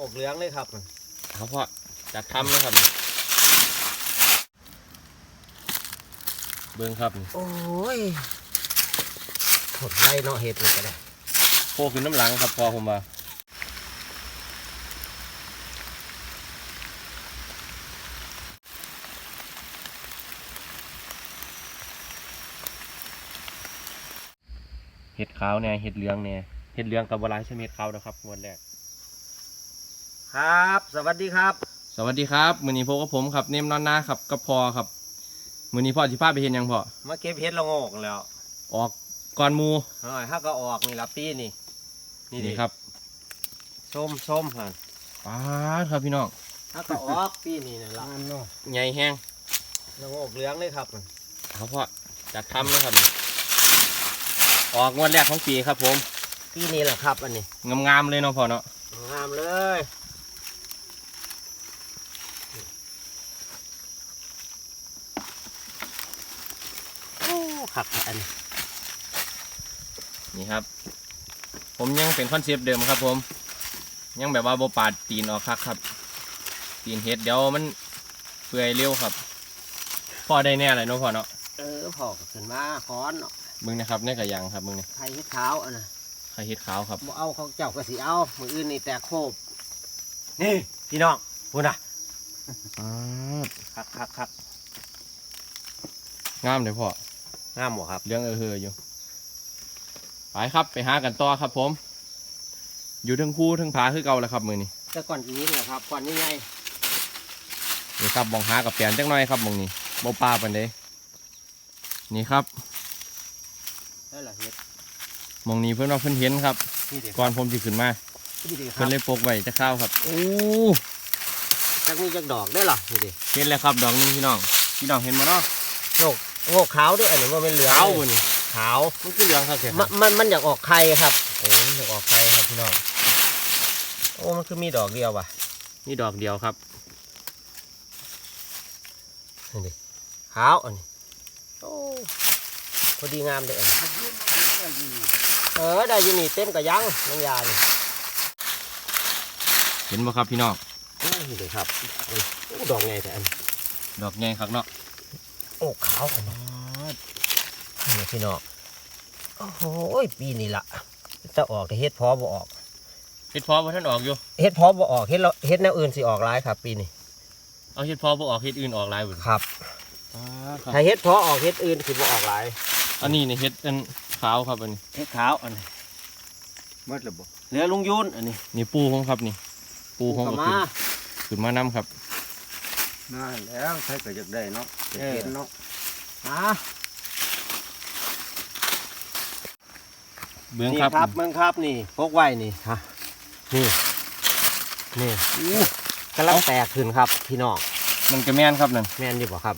อกเหลืองเลยครับเอาพ่อจัดทำเลยครับ เบิ้งครับ โอ้ยผลไล่เนาะเห็ดมันก็ได้โคขึ้นน้ำหลังครับพอผมว่าเห็ดขาวเนี่ยเห็ดเหลืองเนี่ยเห็ดเหลืองกับบหลายใช่เห็ดขาวนะครับงวันแรก ครับ สวัสดีครับ สวัสดีครับมือนี้พบกับผมครับเนมนอนนาครับกับพอครับมือนี้พ่อสิพาไปเห็นยังพ่อมาเก็บเห็ดละโงกแล้วออกก่อนหมูหน่อยถ้าก็ออกนี่ละปีนี่นี่ดินี่ครับส้มส้มฮะป้าดครับพี่น้องถ้าก็ออกปีนี่นะละเนาะใหญ่แห้งละโงกเหลืองเลยครับเอาพ่อจัดทำเลยครับ ออกงวดแรกของปีครับผมปีนี้แหละครับ อันนี้งามๆเลยเนาะพ่อเนาะงามเลย ขักอันนี้นี่ครับ ผมยังเป็นคอนเซปต์เดิมครับ ผม ยังแบบว่าโบปาดตีนออกคักครับ ตีนเฮ็ดเดี๋ยวมันเปื่อยเร็วครับพ่อได้แน่เลยเนาะพ่อเนาะเออพอก็ขึ้นมาค้อนเนาะมึงนะครับเนี่ยกระยังครับมึงเนี่ยไข่เห็ดขาวอันน่ะไข่เฮ็ดขาวครับบ่เอาเขาเจ้าก็สิเอามืออื่นนี่แต่โคบนี่พี่น้องพูดนะคักคักคักงามเลยพ่อ งามบ่ครับ เรื่องเออเฮออยู่ ไปครับไปหากันต่อครับผม อยู่ทั้งคู่ทั้งผาคือเก่าแล้วครับมือนี้แต่ก่อนนี้แหละครับ ก่อนนี้ไงนี่ครับมองหากับแปลนจักหน่อยครับมองนี้โบปลาปันเดนี่ครับได้ละเห็ดมองนี้เพื่อนว่าเพื่อนเห็นครับนี่เด็กก่อนผมจะขึ้นมานี่เด็กคเพื่รัอบนเลยปกไว้จะเข้าวครับโอ้จักมีจักดอกได้หรอนี่เด็กเห็นแล้วครับ ดอกหนึงพี่น้องพี่น้องเห็นมาเนาะโงก โงกขาวด้วยอันนี้ว่าเป็นเหลืองขาวบ่นี่ขาวมันคือเหลืองครับเสียมันมันมันอยากออกไข่ครับโอ้มันอยากออกไข่ครับพี่น้องโอ้มันคือมีดอกเดียวว่ะนี่ดอกเดียวครับนี่ดิขาวอันนี้โอ้พอดีงามเลยอันนี้เออได้อยินนี่เต็มกระยังน้ำยานี่เห็นบ่ครับพี่น้องโอ้นี่เลยครับโอ้ดอกไงแต่อันดอกใหญ่ครับเนาะ โอ้ขาวขนาดนี่พี่น้องโอ้โหปีนี้ละจะออกแต่เฮ็ดพอบ่ออกเห็ดพอบ่ท่านออกอยู่เฮ็ดพอบ่ออกเฮ็ดเฮ็ดแนวอื่นสิออกหลายครับ ปีนี้เอาเห็ดพอบ่ออกเห็ดอื่นออกหลายบุญครับครับถ้าเฮ็ดพอออกเฮ็ดอื่นสิบ่ออกหลายอันนี้นี่เห็ดอันขาวครับอันนี้เฮ็ดขาวอันนี้มัดระบบเหลือลุงยุนอันนี้นี่ปูของครับนี่ ปูของก็ก็มาขึ้นขึ้นมานํครับ น่าแล้วใครก็อยากได้เนาะจะเห็นเนาะอ่าเบื้องนี่ครับ ครับเมืองครับนี่พกไว้นี่ฮะนี่นี่อู้กำลังแตกขึ้นครับ พี่น้องมันกระแม่นครับนั่นแม่นอยู่บ่ครับ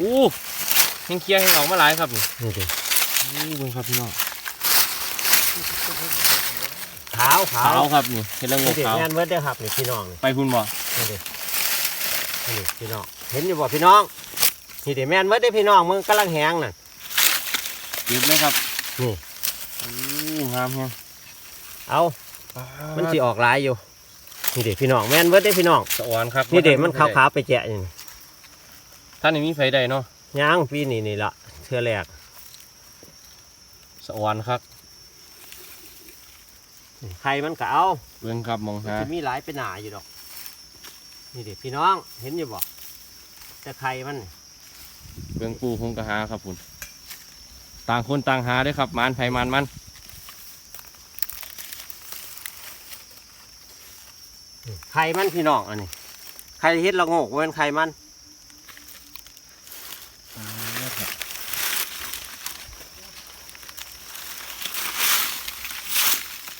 อู้เฮงเคียงเฮงออกมาหลายครับนี่นี่ดิอู้เบื้องครับพี่น้องขาวขาขาววครับนี่เห็ดละโงนี่กดิขาวแม่นเบิดเด้อครับนี่พี่น้องนี่ไปพุ่นบ่นี่ดิ นี่ดิพี่น้อง เห็นอยู่บ่พี่น้องนี่ดิแม่นเบิดเด้อพี่น้องมึงกำลังแหงน่ะเก็บเลยครับ นี่อู้งามแฮงเอามันสิออกหลายอยู่ นี่ดิพี่น้องแม่นเบิดเด้อพี่น้องสะออนครับนี่เด็มันขาวๆไปแจะนี่ท่านนี่มีไฟได้เนาะย่างปีนี้นี่ละเทือแรกสะออนครับไข่มันก็เอาเบื้องครับมองมันหาจะมีหลายเป็นหนาอยู่ดอก นี่เด็พี่น้องเห็นอยู่บ่แต่ไข่มันเบื้องปูคงกระหาครับพุ่นต่างคนต่างหาเด้วยครับมานไผมานมันไข่มันพี่น้องอันนี้ไข่เฮ็ดละโงกเว้นไข่มัน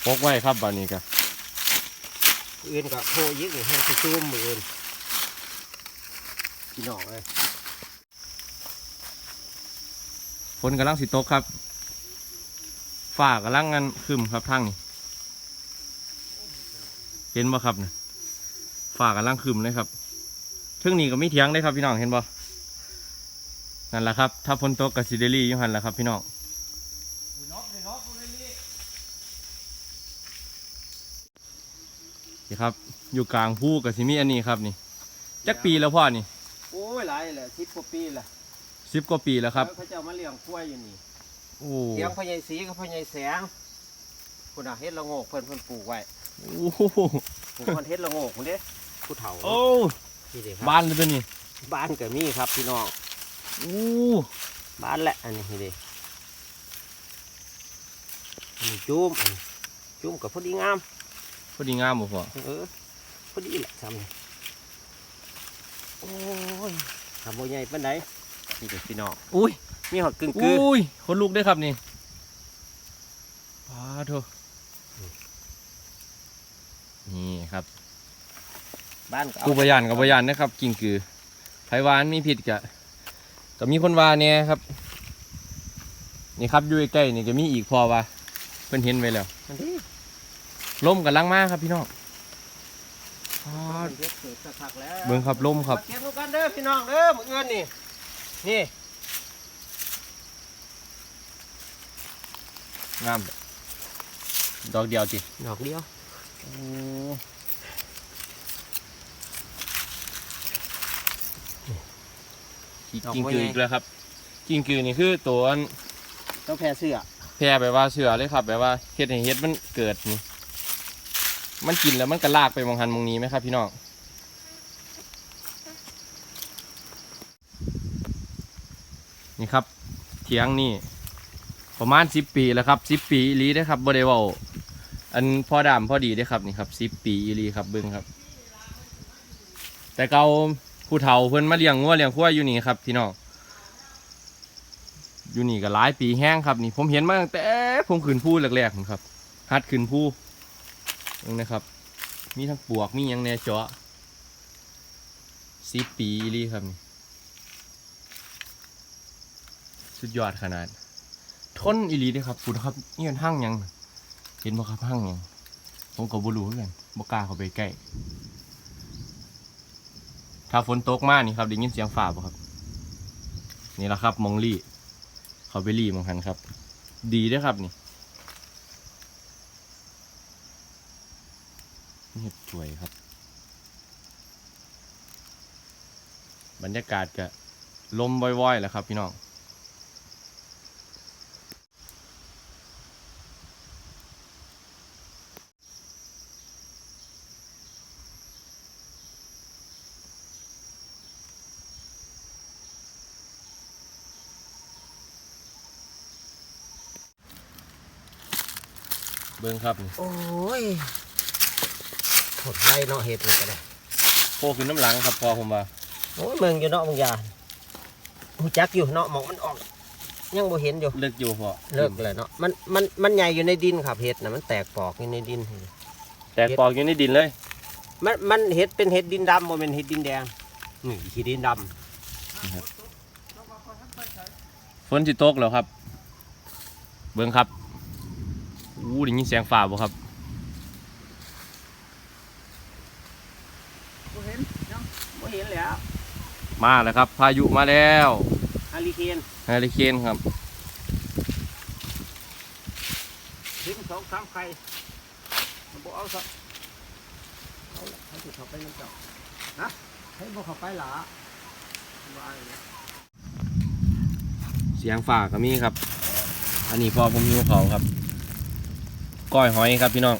พกไว้ครับบานนี้ก็ อื่นก็โพยิกนี่ให้สิซูมมืออื่นพี่น้องเลยฝนกำลังสิตกครับฝ้ากำลังงันคืมครับทางนี้เห็นบ่ครับนะฝ้ากำลังคืมเลยครับเทิงนี้ก็ไม่เถียงเลยครับพี่น้องเห็นบ่นั่นแหละครับ ถ้าฝนตกกับซิเดลี่ยู่หันแหละครับพี่น้อง ครับ อยู่กลางภูกับซิมีอันนี้ครับนี่จักปีแล้วพ่อนี่โอ้ยหลายแหละสิบกว่าปีแหละสิบกว่าปีแล้วครับเขาเจ้ามาเลี้ยงกล้วยอยู่นี่โอ้เลี้ยงพ่อใหญ่สีกับพ่อใหญ่แสงคุณน่ะเฮ็ดละโงกเพิ่นเพิ่นปลูกไว้โอ้โหปลูกคนเฮ็ดละโงกคนเด้ผู้เฒ่าโอ้นี่เด้ครับบ้านเลยตัวนี้บ้านก็มีครับพี่น้องโอ้บ้านแหละอันนี้นี่เด้อันนี้จุ้มอันนี้จุ้มกับพอดีงามพ อดีงามบ่พ่อเออพอดีแหละทำนี่โอ้ยทำโบใหญ่ปานใดนี่เด็กพี่น้องอุ้ยมีหอดกึ่งกืออุ้ยคนลูกได้อครับนี่ป้าโถนี่ครับ บ้านก็เอากูพยานกับพยานนะครับ กิ่งกือไผวานมีผิดกะก็มีคนว่าเนี่ยครับ นี่ครับอยู่ใกล้ๆนี่ก็มีอีกพอว่าเพิ่นเห็นไว้แล้วอันนี้ ล่มกันลังมากครับพี่น้องป๊าดเด็กเกิดสักพักแล้วเบิ่งครับลมครับมาเก็บลูกกันเด้อพี่น้องเด้อมื้ออื่นนี่นี่งามดอกเดียวจิดอกเดียวโอ้กิ่งกืออีกแล้วครับกิ่งกือนี่คือตัวอันต้องแพ้เสื้อแพร่แบบว่าเชื่อเลยครับแบบว่าเฮ็ดให้เฮ็ดมันเกิดนี่ มันกินแล้วมันก็ลากไปมองหันมองนี้ไหมครับพี่น้องนี่ครับเถียงนี่ประมาณสิบปีแล้วครับสิบปีอีลีได้ครับบ่ได้เว้าอันพอดามพอดีได้ครับนี่ครับสิบปีอีลีครับเบิ่งครับ แต่เกาผู้เฒ่าเพิ่นมาเลี้ยงงัวเลี้ยงควายอยู่นี่ครับพี่น้องอยู่นี่ก็หลายปีแห้งครับนี่ผมเห็นมาตั้งแต่ผมขึ้นผู้แรกๆผมครับฮัดขึ้นผู้ นี่นะครับ มีทั้งปวกมียังแน่เจาะสิบปีอีลีครับนี่สุดยอดขนาด ทนอีลีเด้อครับคุณครับนี่เป็นห้างยังเห็นบ่ครับห้างยังผมก็บ่รู้เหมือนกันบ่กล้าเข้าไปใกล้ถ้าฝนตกมากนี่ครับได้ยินเสียงฟ้าบ่ครับ นี่แหละครับมองลี่เขาไปรีมองหันครับ ดีด้วยครับนี่ เห็ดสวยครับ บรรยากาศก็ลมว่อยๆแหละครับพี่น้องเบิ้งครับ โอ้ย หดไรเนาะเห็ดนี่ก็ได้โผล่ขึ้นน้ำหลังครับพอผมว่าโอ้ยเมืองอยู่เนาะบางอย่างหูจักอยู่เนาะหมองมันออก ยังบ่เห็นอยู่เลิกอยู่พอเลิกเลยเนาะมันมันมันใหญ่อยู่ในดินครับเห็ดนะมันแตกปอกอยู่ในดิน แตกปอกอยู่ในดินเลย มันมันเห็ดเป็นเห็ดดินดำบ่เป็นเห็ดดินแดงนี่ขี้ดินดฝนสิตกแล้วครับ เบิ้งครับอู้ได้ยินเสียงฟ้าบ่ครับำบ่เห็นยังบ่เห็นแล้ว มาแล้วครับ พายุมาแล้วฮาริเคนเฮอริเคนครับถึงสองสามไข่มันบ่เอาซะเอาละให้สิเข้าไปมันเจ้าฮะให้บ่เข้าไปหล่ะว่าอย่างนี้เสียงฝ่าก็มีครับ อันนี้พอผมหิวเขาวครับก้อยหอยครับพี่น้อง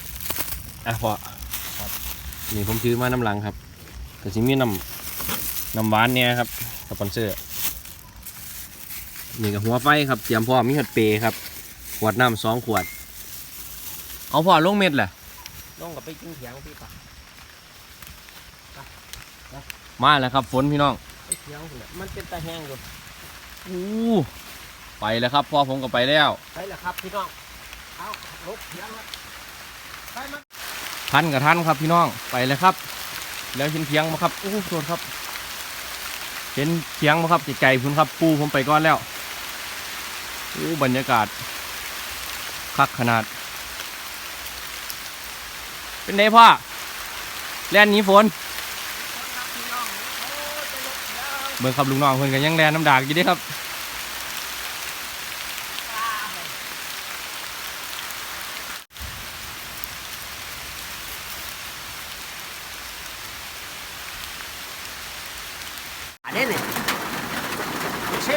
อะพอครับนี่ผมซื้อมาน้ำหลังครับก็สิมีน้ำ น้ำหวานเนี่ยครับสปอนเซอร์นี่กับหัวไฟครับเตรียมพร้อมมีหัดเปรย์ครับ ขวดน้ำสองขวด เอาพอลงเม็ดแหละลงกับไปกินเถียงพี่ปะมาแล้วครับฝนพี่น้องไปเถียงพุ่นน่ะมันเป็นตาแห้งอยู่อู้ไปแล้วครับพ่อผมก็ไปแล้วไปแล้วครับพี่น้องเอาลบเถียงแล้วไปมาทันกับทันครับพี่น้องไปเลยครับ แล้วเห็นเพียงมาครับโอ้โหโทษครับ เห็นเคียงมครับไกลๆพุ่นครับ ปูผมไปก่อนแล้วโอ้บรรยากาศ คักขนาด เป็นไงพ่อแล่นหนี้ฝนเบิ่งครับลุงน้องเพิ่นกันยังแลนน้ำดากอยู่ด้ครับ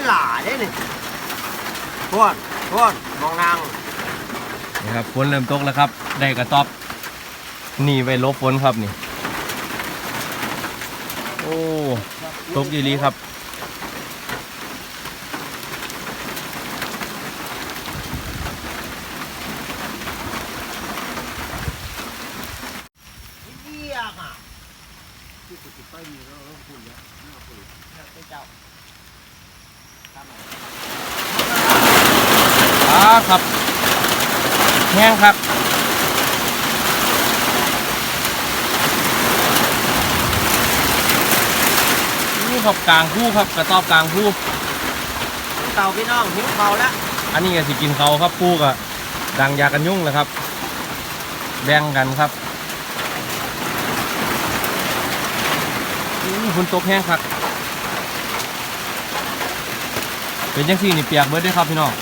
หล่าเด้นี่ พวนพวนมองนางนี่ครับฝนเริ่มตกแล้วครับ ได้กระต๊อบหนีไปลบฝนครับนี่ โอ้ตกดีหลีครับ เยี่ยมอะที่สุดไปมีแล้วเราพูดเยอะเราพูดเจ้า อ่าครับแห้งครับนี่ ครับกลางคู่ครับกระต๊อบกลางคู่เต่าพี่น้องหิวเต่าแล้วอันนี้ก็สิกินเขาครับคู่กับดังยากันยุ่งเลยครับ แบ่งกันครับอู้ฝนตกแห้งครับเป็นจังสี่นี่เปียกเบิดเด้วยครับพี่น้อง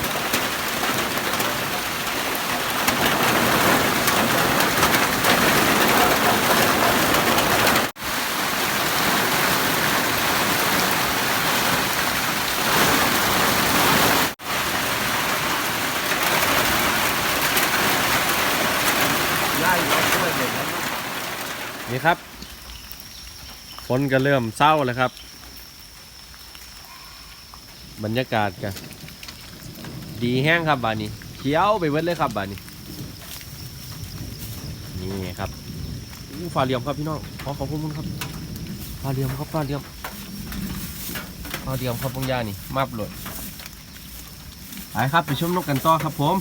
ย่ายเราช่วยเลยนะ นี่ครับ ฝนก็เริ่มเศร้าแล้วครับ บรรยากาศก็ดีแห้งครับบานนี้เขียวไปเบิดเลยครับบานนี้ นี่ครับอู้ฟ้าเหลี่ยมครับพี่น้องขอขอบคุณครับฟ้าเหลี่ยมครับฟ้าเหลี่ยมฟ้าเหลี่ยมครับพงยานี่มาบเลยไปครับไปชมนกกันต่อครับผม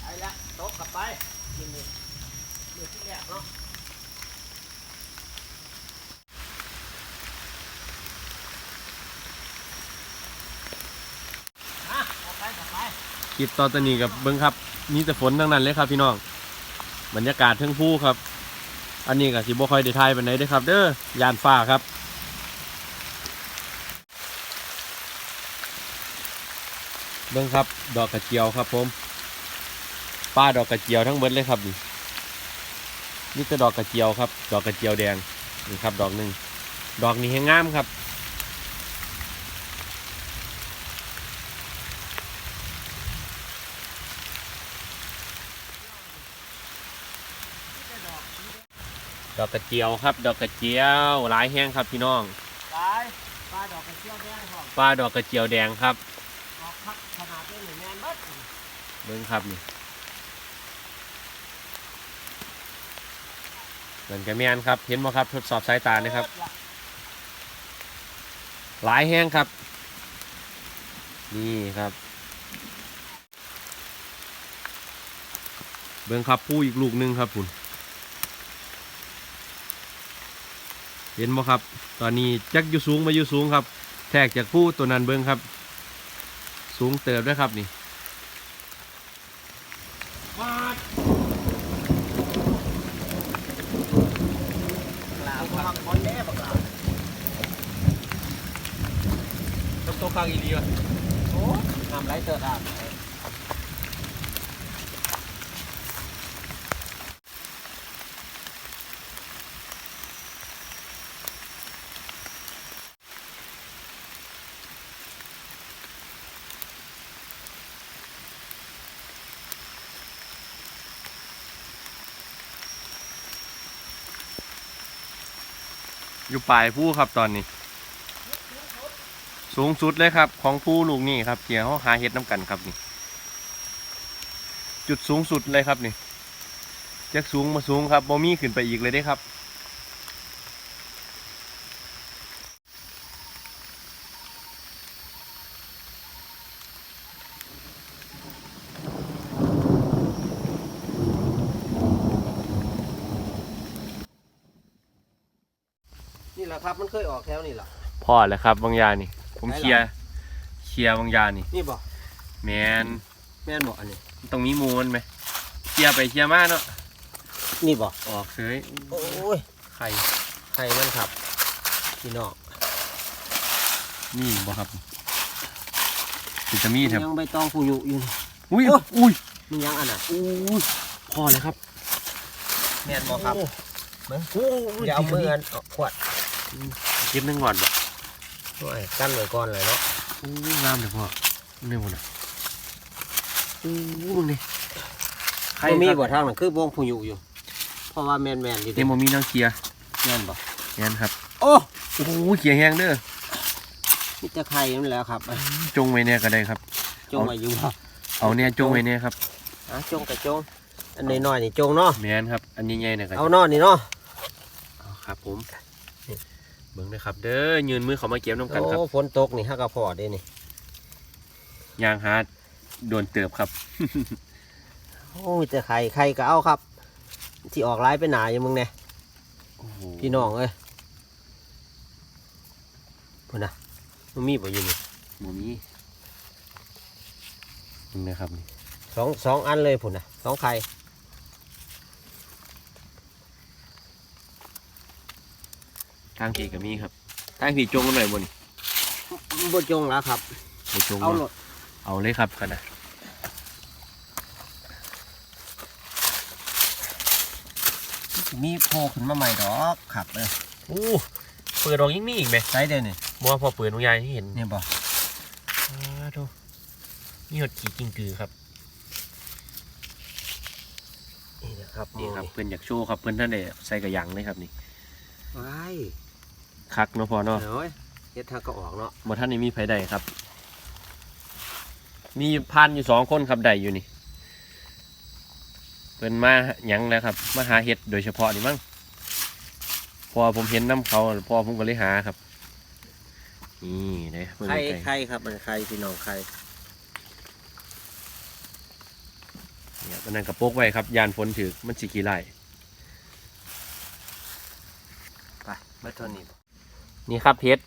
ไปละตกกลับไปนี่นี่เดี๋ยวที่แรกเนาะอะกลับไปกลับไป ค ลิปตอนตอนนี้กับเบิ้งครับมีแต่ฝนทั้งนั้นเลยครับพี่น้องบรรยากาศทั้งผู้ครับ อันนี้ก็สิบ่ค่อยได้ถ่ายปานใดเด้อครับ เด้อยานฟ้าครับเบิ้งครับ ดอกกระเจียวครับ ผมป้าดอกกระเจียวทั้งเบิดเลยครับนี่นี่จะดอกกระเจียวครับ ดอกกระเจียวแดงนี่ครับ ดอกหนึ่งดอกนี้แห้งงามครับ อกกระเจียวครับ ดอกกระเจียวหลายแห้งครับพี่น้องไปปลาดอกกระเจียวแดงพร้อมป้าดอกกระเจียวแดงครับออกพักขนาดนี้หนึ่งแมนเบัดเบิ้งครับนี่เหมือนกับแมนครับ เห็นไหมครับทดสอบสายตานะครับ หลายแห้งครับ นี่ครับ เบิ้งครับผู้อีกลูกหนึงครับคุณ เห็นไหมครับ ตอนนี้จักอยู่สูงมาอยู่สูงครับ แทกจากผู้ตัวนั้นเบิ้งครับ สูงเติบด้วยครับนี่ลาวพักคนแน่บักหลาต้องโตข้างอีลีวะโอ้น้ำไหลเติร์ดอะ อยู่ปลายผู้ครับตอนนี้ สูงสุดเลยครับ ของผู้ลูกนี่ครับเกี่ยวเขาหาเห็ดน้ำกันครับนี่ จุดสูงสุดเลยครับนี่จากสูงมาสูงครับบ่มีขึ้นไปอีกเลยได้ครับ นี่แหละครับมันเคยออกแถว นี่แหละพอแล้วครับบางยานี่ ผมเคลียร์เคลียร์บางยานี่ นี่บ่แมนแม่นบ่อันนี้ตรงนี้มูนไหมเคลียร์ไปเคลียร์มาเนาะนี่บ่ออกเสยโอ้ยไข่ใครมันขับพี่น้องนี่บ่ครับวิตามินครับยังใบตองผู้อยู่อยู่นี่อุ้ยโอ้ยอุ้ยมียังอันน่ะอู้พอเลยครับแม่นบ่ครับเบิ้งอย่าเอามืออันเอาขวดเก็บหนึ่งก่อนบ่โอ้ยกั้นไว้ก่อนเลยเนาะอู้งามเลยพ่อนี่หมดอะอู้มึงนี่บ่มีบ่ทางนั้นคือวงผู้อยู่อยู่ เพราะว่าแม่นๆอยู่เดี๋ยวมมีน้องเคลียร์แม่นบ่แม่นครับ โอ้โอ้โหเขียแห้งเด้อมีแต่ไข่นั่นแหล้วครับ จงไว้เนี่ยก็ได้ครับ จงไว้อยู่บ่เอาเนี่ยจงไว้เนี่ยครับอะจงกับจง อันน้อยๆนี่จงเนาะแม่นครับ อันใหญ่ๆเนี่ยก็เอาเนาะนี่เนาะเอาครับผม เบิ่งนะครับ เด้อยืนมือเขามาเก็บน้ำกันครับโอ้ฝนตกนี่ฮักกะพอเด้นี่ยางหาโดนเติบครับ โอ้มีแต่ไข่ไข่ก็เอาครับ ที่ออกลายไปหนาอยู่มึงเนี่ยโอ้โหพี่น้องเอ้ยพุ่นน่ะมันมีบ่อยู่นี่หมูมีนี่นะครับนี่สองสองอันเลยพุ่นน่ะสองไข่ ทางผีก็มีครับ ทางผีจงกันหน่อยบนบ่จงแล้วครับไปจงเอาเนาะโลดเอาเลยครับกันนะมีโผล่ขึ้นมาใหม่ดอกครับเอออู้เปิดดอกยิ่งมีอีกไหมใส่เด้อนี่บัวพอเปิดนุยายที่เห็นเนี่ยบ่อ้าดูนี่หดขี่กิ้งกือครับนี่นะครับนี่ครับเพื่อนอยากโชว์ครับเพื่อนท่านได้ใส่กระยังเลยครับนี่ว้าย คักเนาะพอเนาะเอ้ยเฮ็ดทางก็ออกเนาะบ่ท่านนี้มีไผใดครับ มีพันอยู่สองคนครับใดอยู่นี่เพิ่นมาหยังแล้วครับมาหาเห็ดโดยเฉพาะนี่มั้งพอผมเห็นน้ำเขาพอผมก็เลยหาครับนี่เลยเพิ่นไข่ใกล้ไข่ครับมันไข่พี่น้องไข่เนี่ยมันนั่นกระโปกไว้ครับยานฝนถือมันสิกี่ไร่ไปมาเท่านี้บ่ นี่ครับเห็ด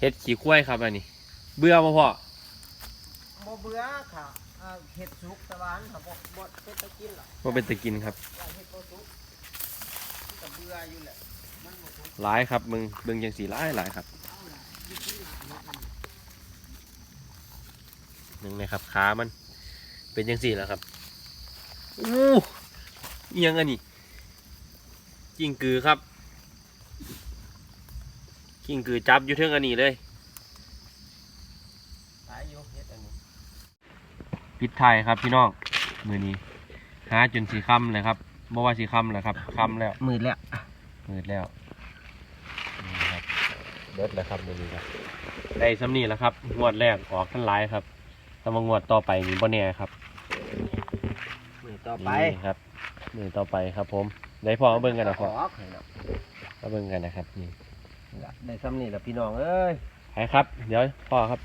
เห็ดขี้ควายครับอันนี้ เบื่อบ่พ่อบ่เบื่อค่ะอ่าเห็ดสุกตะวันค่ะบ่บ่เป็นตะกินหรอกว่าเป็นตะกินครับ ว่าเห็ดบ่สุกมันก็เบื่ออยู่แหละมันบ่สุกหลายครับมึงเบิ่งจังสีหลายหลายครับหนึ่งนะครับขามัน เป็นจังสี่แล้วครับอู้เอียงอันนี้ กิ่งกือครับ กิ่งกือจับอยู่เทิงอันนี้เลยหลายอยู่เห็ดอันนี้ปิดไทายครับพี่น้องมือนี้หาจนสีค่ำเลยครับบ่ว่าสีค่ำเลยครับค่ำแล้วมืดแล้วมืดแล้วนี่ครับเบิดแล้วครับมือนี้ครับได้สำนีแล้วครับงวดแรกออกทั้งหลายครับแต่ว่างวดต่อไปนี่บ่แน่ครับมืดต่อไปนี่ครับมือต่อไปครับ ผมได้พอมาเบิ่งกันนะพอออกให้เนาะมาเบิ่งกันนะครับนี่ ได้ซ้ำนี่แหละพี่น้องเอ้ยไปครับ เดี๋ยวพ่อครับ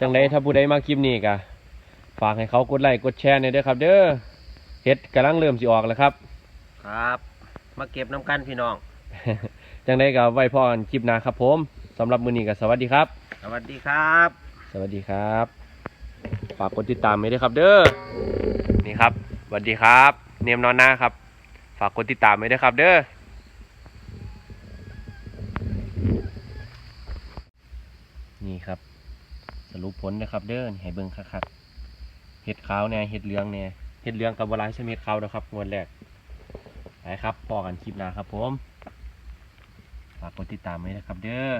จังไดถ้าผู้ใดมาคลิปนี้ก็ฝากให้เขากดไลค์กดแชร์หน่อยเด้อครับ เด้อเฮ็ดกำลังเริ่มสิออกแล้วครับ ครับ มาเก็บน้ำกันพี่น้อง จังไดก็ไว้พ่อกันคลิปหน้าครับผมสำหรับมื้อนี้ก็สวัสดีครับ สวัสดีครับ สวัสดีครับ ฝากกดติดตามไว้ด้วยครับ เด้อนี่ครับสวัสดีครับ เนียมนอนหน้าครับ ฝากกดติดตามไว้ด้วยครับ เด้อ นี่ครับ ส รุปผลนะครับ เด้อให้เบิ่งคักๆเห็ดขาวเนี่ยเห็ดเหลืองเนี่ยเห็ดเหลืองกับวลายใช่เห็ดขาวนะครับงวดแรกไปครับพอกันคลิปหน้าครับผมฝากกดติดตามไว้นะครับ เด้อ